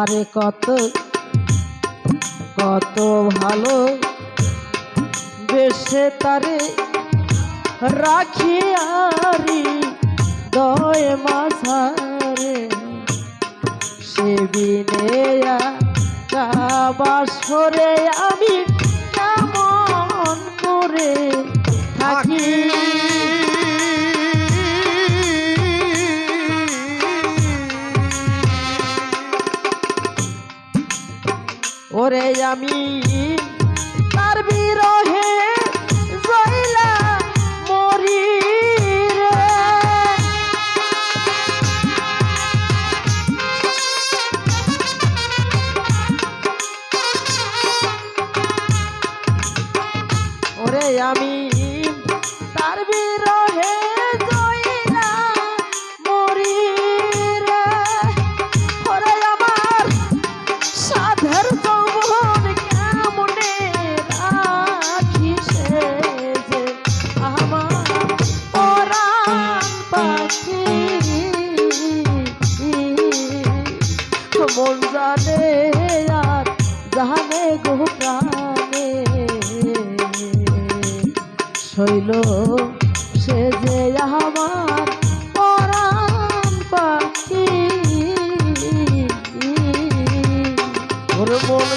আরে কত কত ভালো। বেশে তারে রাখি আরি দয় মাঝারে। সে বাস বাসরে আমি ওরে আমি তার বিরহে জানে আর জানে গো প্রাণে। শৈল সে যে আমার পরাণ পাখি। ওর মন